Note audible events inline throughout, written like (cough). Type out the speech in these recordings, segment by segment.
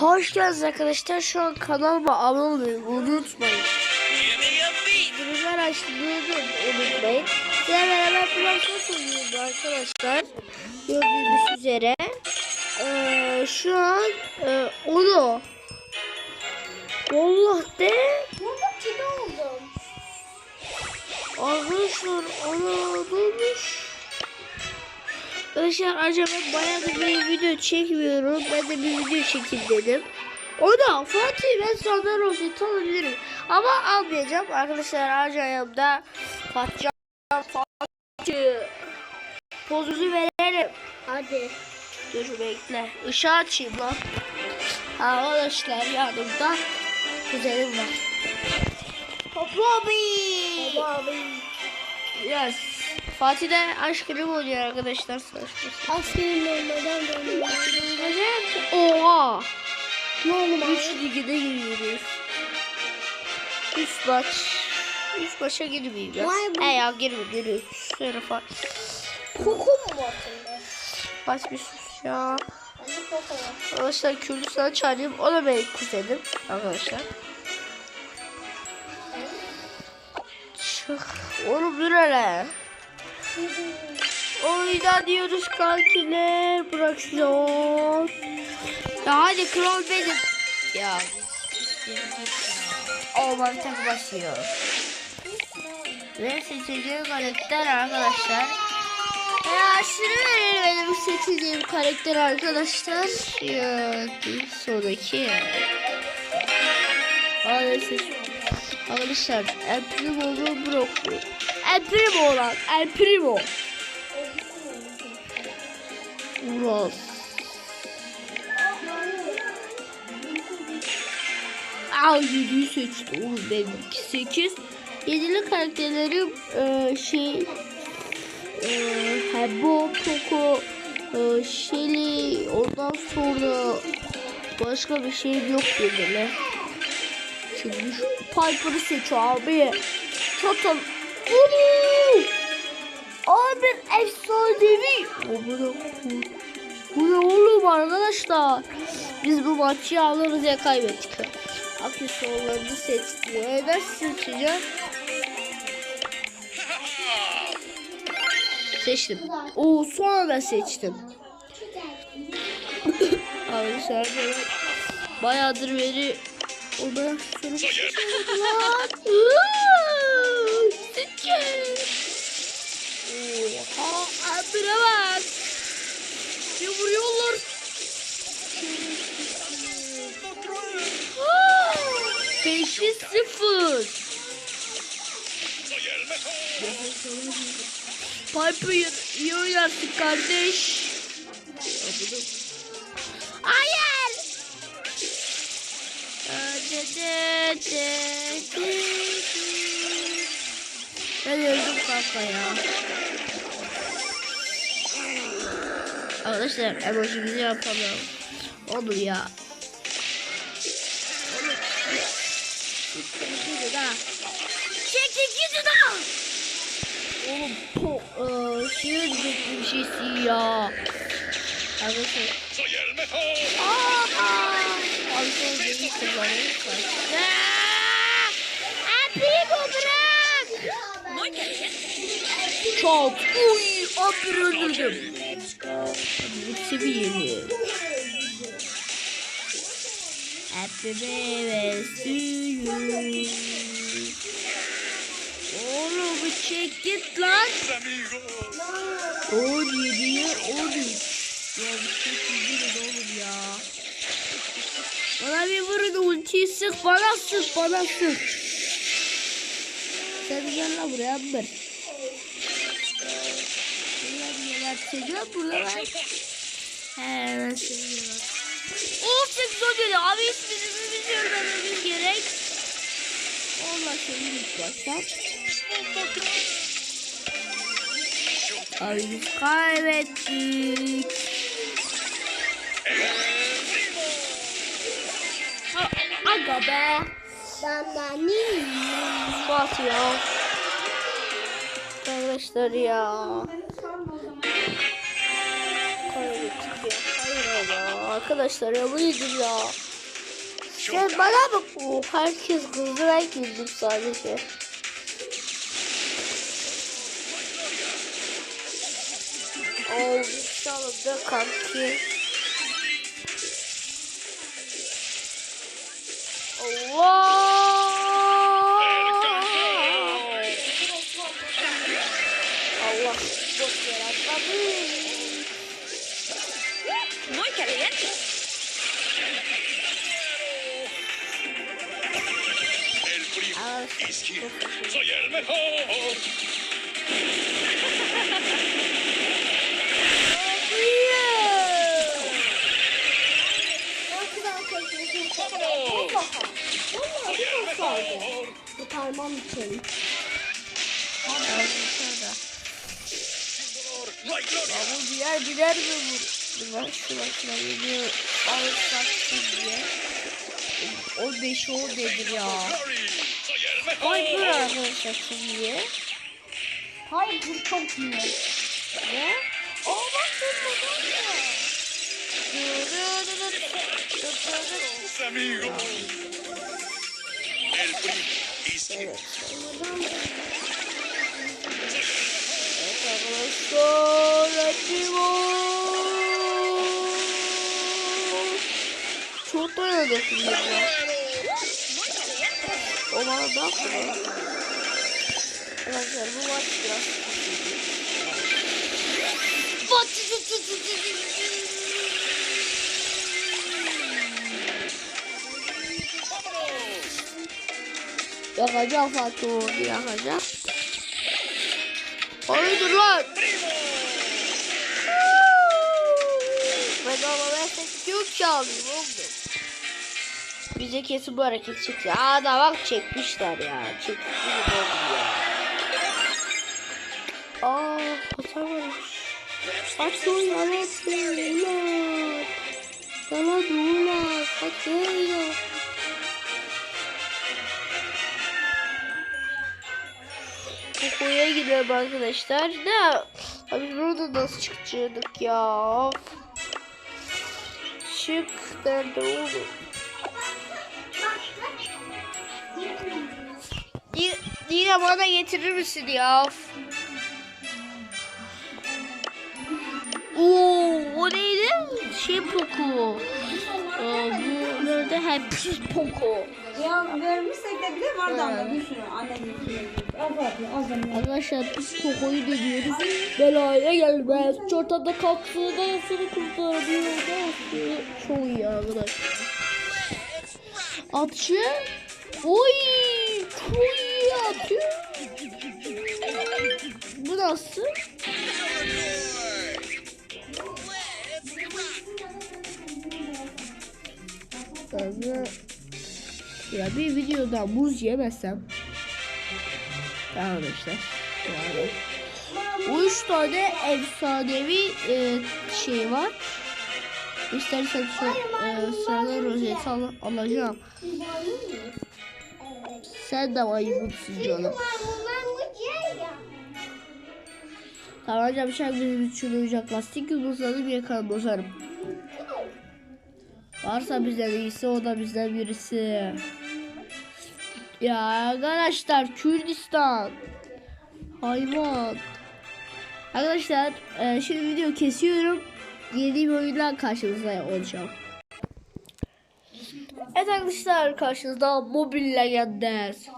Hoş geldiniz arkadaşlar. Şu an kanalıma abone olmayı unutmayın. Durumlar açtığını unutmayın. Size beraber plasma oynuyoruz arkadaşlar. Gördüğünüz üzere. Ee, şu an e, onu Allah de Burada kedi oldum. Arkadaşlar ana olmuş. Arkadaşlar acaba bayağı da bir video çekmiyorum. Ben de bir video çekeyim dedim. O da Fatih ben senden olsun tanabilirim. Ama almayacağım. Arkadaşlar acayipte Fatih Fatih pozunuzu verelim. Hadi. Dur bekle. Işığı açayım lan. Arkadaşlar yanımda kuzenim var. Bobby. Baba Yes. Fatih de aşkını oluyor arkadaşlar. Saçma. Askerin olmadan böyle. Oha. Ne oldu Üç ligde giriyoruz. Üç maç. Üç maça girmeyeyim ya. Vay be. E ya girme girme. Şöyle Fatih. Koku mu var sende? Fatih bir sus ya. Arkadaşlar sana çağırayım. O da benim kuzenim. Arkadaşlar. Çık. Oğlum dur hele. Oyna diyoruz kankiler. Bıraksın. Ya hadi kral benim. Ya. Olman tek basıyor. Ve seçeceğim karakter arkadaşlar. Ya şunu verelim benim seçeceğim karakter arkadaşlar. Ya sonraki. Arkadaşlar mu Brock mu? El Primo olan El Primo. Uras. Aa 7'yi seçti. Oğlum benimki 8. Yedili karakterlerim e, şey e, Hebo, Poco, e, Shelly, ondan sonra başka bir şey yok dediler. Şimdi şu Piper'ı seç abi. Total. Abi efsanevi. Koyayım. Bu ne oğlum arkadaşlar? Biz bu maçı alırız ya kaybettik. Aksesuarlarını seçti. E nasıl seçeceğim? Seçtim. Oo sonra ben seçtim. (laughs) Arkadaşlar bayağıdır beri sonra lan. Oha abire bak. Ne vuruyorlar? Beşi sıfır. Piper iyi oynarsın kardeş. Hayır. Ben öldüm kanka ya. Arkadaşlar emojimizi yapamıyorum. Olur ya. Olur. Çekil daha. Çekil gidi daha. Oğlum po eee şey diyecektim bir şeysi ya. Arkadaşlar. Aa! Alkol beni kullanırsa. Abi bu bırak. Çok. Uy, abi öldürdüm. Bu seviyeli. Happy birthday to you. Oğlum bir çek git lan. 17'ye 13. Ya bir şey çizginiz oğlum ya. Bana bir vurun ultiyi sık bana sık bana sık. Sen gel lan buraya Amber. Çekiyor burada ben. He ben seviyorum. Of 8 oluyor abi ismimizi bizi öğrenmemiz gerek. Allah seni ilk baştan. Biz kaybettik. A- Aga be. Ben ben neyim? Bak ya. Arkadaşlar ya. Arkadaşlar ya bu nedir ya? Sen bana bak. Oh, herkes ben güldüm sadece. Oh, inşallah da kanki. Muy caliente. El primo Ah, izquierdo. Soy el mejor. İçin. Bu birer birer mi bu? Bak şu bak şuna geliyor. Alırsak diye. O beşi o nedir ya? Dur arkadaşlar. Hayır bu çok iyi. Ne? Aa bak amigos. El primo. Evet arkadaşlar. Acıma. Dayandı şimdi ya. O bana da yapıyor. Arkadaşlar bu maç biraz. Yakacağım Fatih orada yakacağım. Hayırdır lan? Bedava versek ki alayım oğlum. Bize kesin bu hareket çıktı. Aa da bak çekmişler ya. Çekmişler ya. Aa hata varmış. Açın yalatıyorlar. Sana doğular. Açın Koko'ya gidelim arkadaşlar. Ne? Abi burada nasıl çıkacaktık ya? Çık nerede oğlum? Yine, yine bana getirir misin ya? Oo, o neydi? Şey poku. Ee, bu nerede? Hep pis poku. Ya vermişsek de bile vardı ama bir sürü annenin Arkadaşlar biz kokoyu deniyoruz. Belaya gelmez. Çortada kalksın da seni kurtarıyor. da Çok iyi arkadaşlar. Atçı. Oy. Çok iyi atıyor. Bu nasıl? Ben ya bir videoda muz Tamam işte. Yani. Bu üç tane efsanevi e, şey var. İstersen e, sıradan rozeti al alacağım. Sen de maymunsun canım. Tamam hocam bıçak bizim için uyacak. Lastik yumurtladım yakalım bozarım. Varsa bizden iyisi o da bizden birisi. Ya arkadaşlar Kürdistan. Hayvan. Arkadaşlar e, şimdi video kesiyorum. Yeni bir oyunla karşınızda olacağım. Evet arkadaşlar karşınızda Mobile Legends.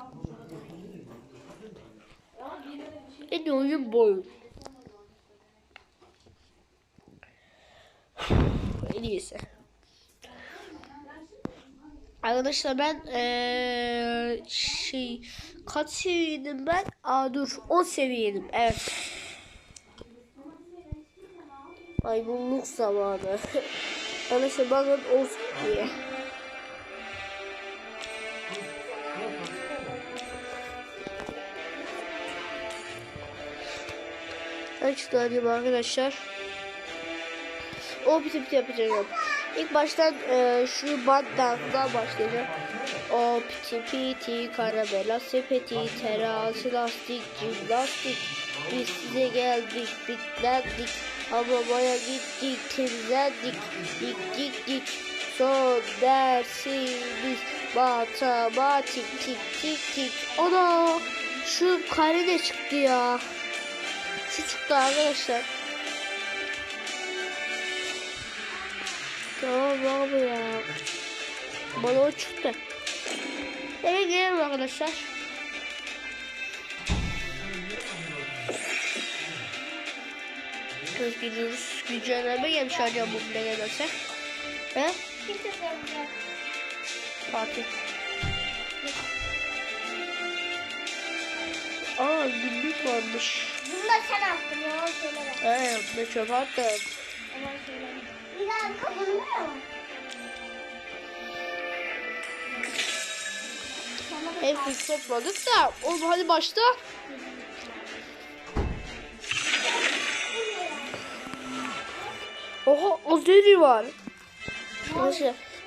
En iyi oyun bu oyun. (sighs) En iyisi. Arkadaşlar ben eee şey kaç seviyeydim ben? Aa dur 10 seviyeydim evet. Maymunluk zamanı. (laughs) Arkadaşlar bakın 10 seviye. Açıklayayım arkadaşlar. O biti biti yapacağım. İlk baştan e, şu dansından başlayacağım. O piti piti karamela sepeti terazi lastik jimnastik biz size geldik bitlendik hamamaya gittik temizlendik dik dik dik Son dersimiz matematik tik tik tik. Ana şu kare de çıktı ya. Şu çıktı arkadaşlar. Tamam abi ya. Bana çıktı. Eve gelelim arkadaşlar. Biz gidiyoruz. Güncelleme gelmiş acaba bu bile gelmese. He? Fatih. Aa günlük varmış. Da sen attın yalan söyleme. Evet ben çöp attım. Yalan söyleme. Bir daha kazanmıyor mu? Hepsini topladık da. Oğlum hadi başla. Oha Azeri var. Nasıl?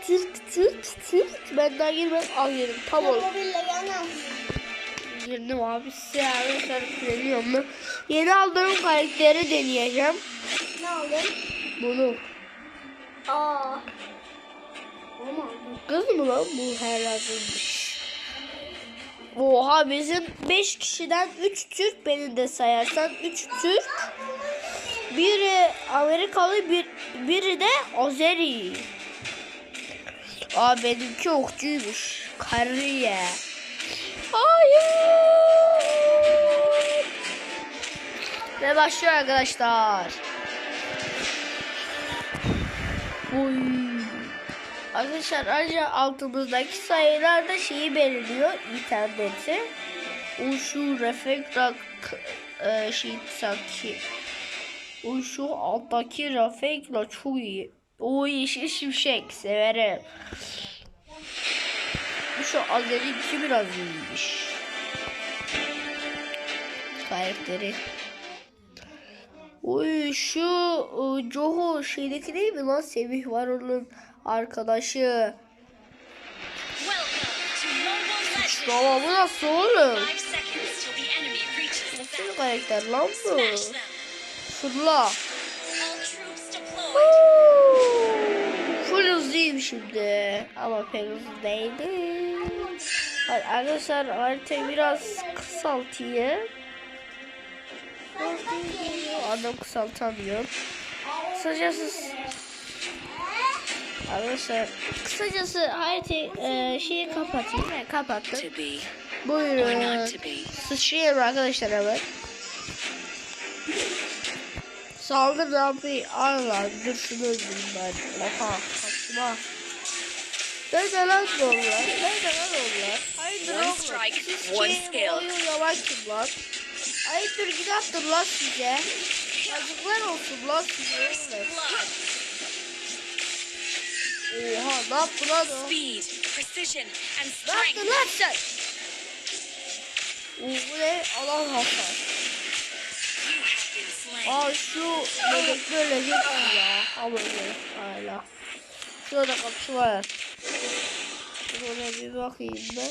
Türk, Türk, Türk. Ben daha girmem. Al yerim. Mobille yana. Girdim abi. Size arkadaşlar söylüyorum mu? Yeni aldığım karakteri deneyeceğim. Ne aldın? Bunu. Aa. Kız mı lan bu herhaldemiş. Oha bizim 5 kişiden 3 Türk beni de sayarsan 3 Türk. Biri Amerikalı bir, biri de Azeri. Aa benimki okçuymuş. Kariye. Hayır. Ve başlıyor arkadaşlar. Oy. Arkadaşlar ayrıca altımızdaki sayılar da şeyi belirliyor interneti. O şu refekrak e, şey sanki. O şu alttaki refekla çok iyi. O yeşil şimşek severim. Şu Azeri'ninki biraz iyiymiş. Karakteri. Oy şu e, Joho şeydeki değil mi lan Semih var onun arkadaşı. Baba bu nasıl oğlum? Nasıl bir karakter lan bu? Fırla. Woo! Hızlıyım şimdi. Ama hızlı değilim. Hadi Arkadaşlar haritayı biraz kısaltayım. Adam kısaltamıyor. Kısacası Arkadaşlar kısacası haritayı e, şeyi kapatayım. Ben kapattım. Buyurun. Sıçrayalım arkadaşlar hemen. Saldır yapayım? Allah dur şunu öldüreyim ben. Oha kaçma. Nerede lan onlar? Nerede lan onlar? Hayırdır One oğlum? strike, Siz one kim? skill. Oyun yalan kim lan? Hayırdır günahtır lan size. Yazıklar olsun lan size. Oha ne yaptı lan o? Speed, precision, and Ne yaptın strength. lan sen? Bu ne? Allah hasar. Aa şu bebek böyle mi ya? Böyle hala. Şurada kapısı var. Şöyle bir bakayım ben.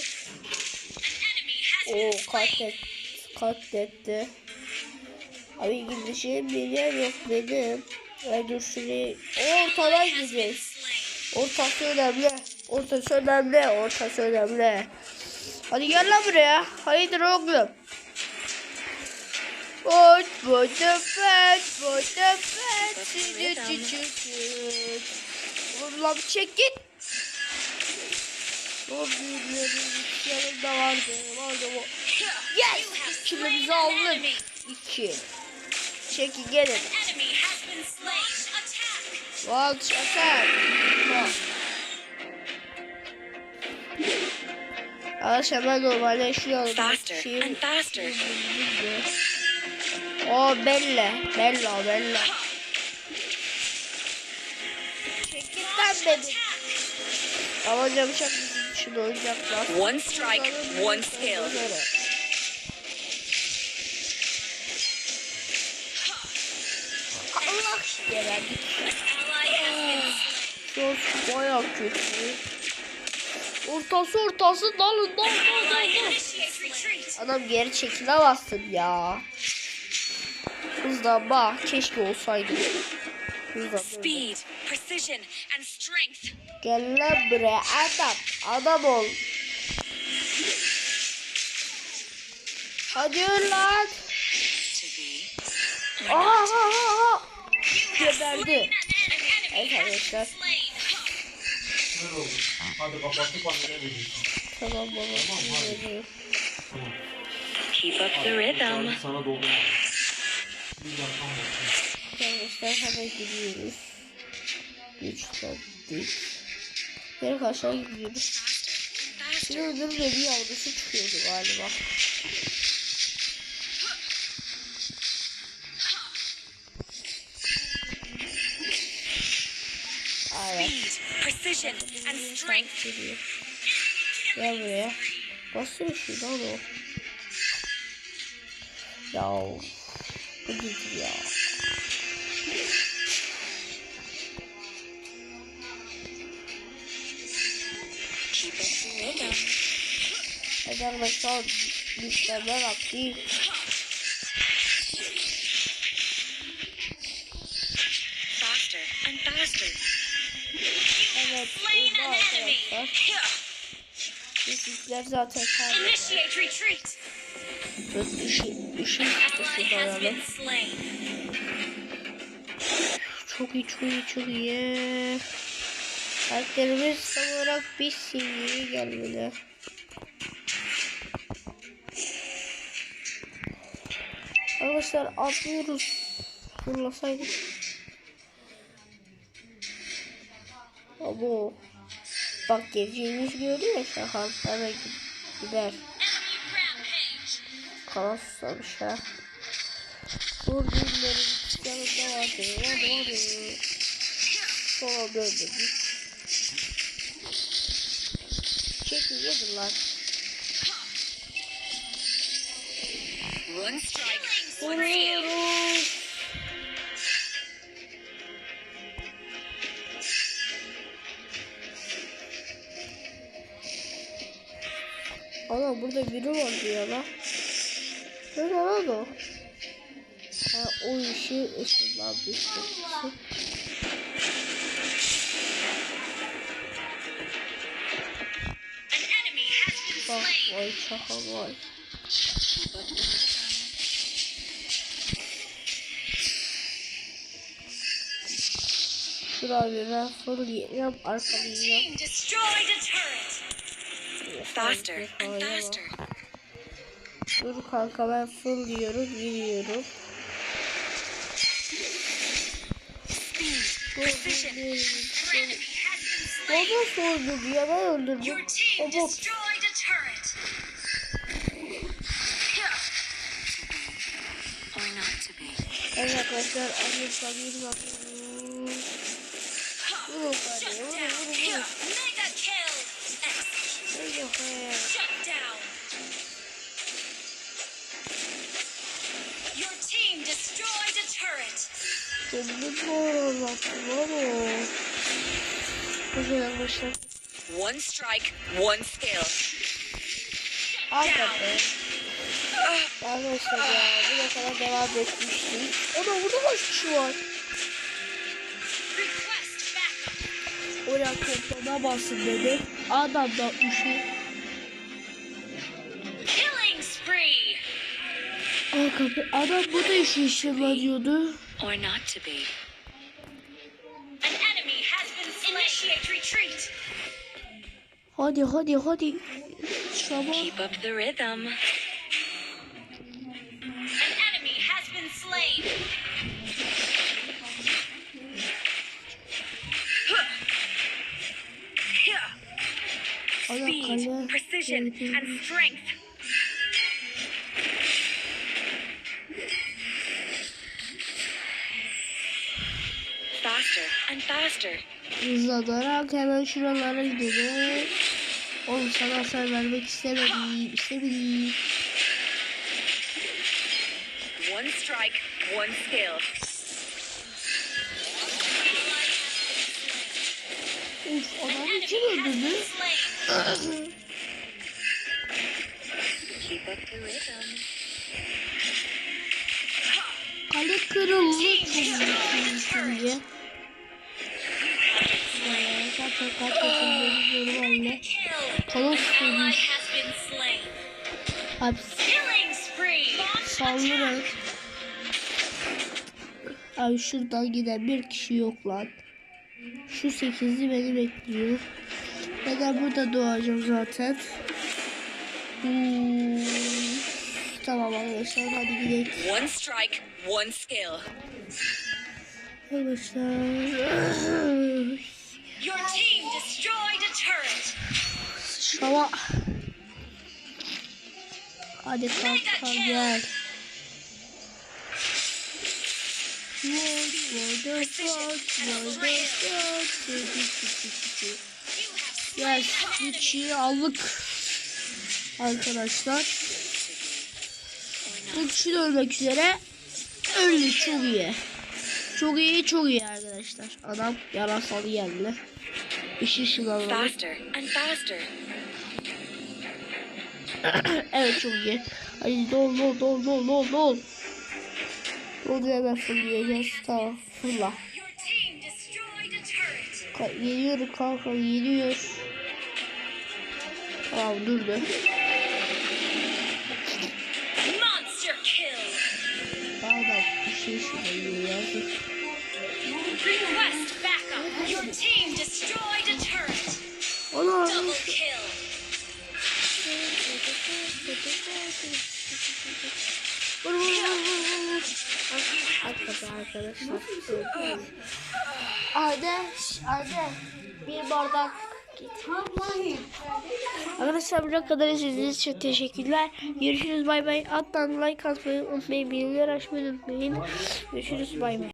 Oo katlet, katletti. Abi gideceğim bir yer yok benim. Ben dur şuraya. Ortadan gideceğiz. Ortası önemli. Ortası önemli. Ortası önemli. Hadi gel lan buraya. Hayırdır oğlum. Ot botu fet botu fet sürü çiçek. Lan çek git. O büyüklerin yanında vardı. Vardı o. Yes! Şimdi bizi aldık. İki. Çekin gelin. Slain. Attack. Arkadaşlar ben normalleşiyorum. Faster and faster. O Bella. Bella Bella. Beni. Alacağım çok bizim için oyuncaklar. One strike, one skill. Allah been slain. Çok bayağı kötü. Ortası ortası dalın dal dal dal dal. Adam geri çekilemezsin ya. Hızla bak keşke olsaydı. Hızla böyle. Speed, precision. Gel lan buraya adam. Adam ol. Hadi lan. Aha, aha, aha. Geberdi. Been Arkadaşlar. Hadi kapattık annene veriyorsun. Tamam baba. veriyorum. Keep up the Hadi sana doldurma. Arkadaşlar hemen gidiyoruz. Güçlendik. Direkt aşağı gidiyoruz. Bir öldürüm de bir yavrusu çıkıyordu galiba. Evet. Precision, and strength. Gel buraya. Bir şey lan o? Ya. Bu gitti Hadi arkadaşlar. And faster. Evet. Burada arkadaşlar. Bizimkiler zaten ışık, ışık Ally ışık has dayanalım. Çok iyi, çok iyi, çok iyi. Karakterimiz tam olarak bir seviyeye gelmeli. Arkadaşlar atlıyoruz. Fırlasaydık. Abo. Bak geleceğimiz gördü ya gi- gider. Kalan susamış ha. Vur günlerin yanında vardı. Vardı vardı. Sonra döndü. Çekil yedin lan. One strike. Vuruyoruz. Ana burada biri vardı ya lan. Nerede lan o? Ha o işi ışınlanmış. Been Bak vay çakal vay. Şuraya ben fırlayacağım arkalayacağım. Faster faster. Dur kanka ben fırlıyorum slain. nasıl öldürdü ya ben öldürdüm. O bot. Evet arkadaşlar arkadaşlar bir bakın. One strike, one skill. Hakikaten. Arkadaşlar ya buraya kadar devam etmiştik. Ama burada kaç kişi var? Oraya toplama basın dedi. Adam da uşu. Killing spree. Arka adam burada işi işlemediyordu. Or not to be. An enemy has been slain. Initiate retreat. Hadi hadi hadi. Şaba. Keep up the rhythm. An enemy has been slain. Speed, precision, and strength. Faster. Hızlanarak hemen şuralara gidelim. Oğlum sana hasar vermek istemedim. istemedim. One strike, one skill. Uf adam için öldürdü. the rhythm. Kale kırıldı. Kalan Ally sürmüş. has been slain. Abi saldırın. Abi şuradan giden bir kişi yok lan. Şu sekizli beni bekliyor. Ben de burada doğacağım zaten. Hmm. Tamam arkadaşlar hadi gidelim. One strike, one skill. Arkadaşlar. Your team destroyed a turret. Şava. Hadi kanka gel. Gel içi aldık. Arkadaşlar. Bu kişi de ölmek üzere. Öldü çok iyi. Çok iyi çok iyi arkadaşlar. Adam yarasalı geldi. Faster and faster. (coughs) evet çok iyi. Hadi dol dol dol dol dol dol. Dol hemen fırlayacağız. Tamam fırla. Ka geliyor kanka geliyor. Tamam durdu. Monster kill. Daha da bir şey şuraya yazık. Request. Your team destroyed a turret. Ana. Double kill. Vur vur vur vur vur. Hakikaten arkadaşlar. Ardeş, Ardeş. Bir bardak. Arkadaşlar buraya kadar izlediğiniz için teşekkürler. Görüşürüz bay bay. Alttan like atmayı unutmayın. Bilgiler açmayı unutmayın. Görüşürüz bay bay.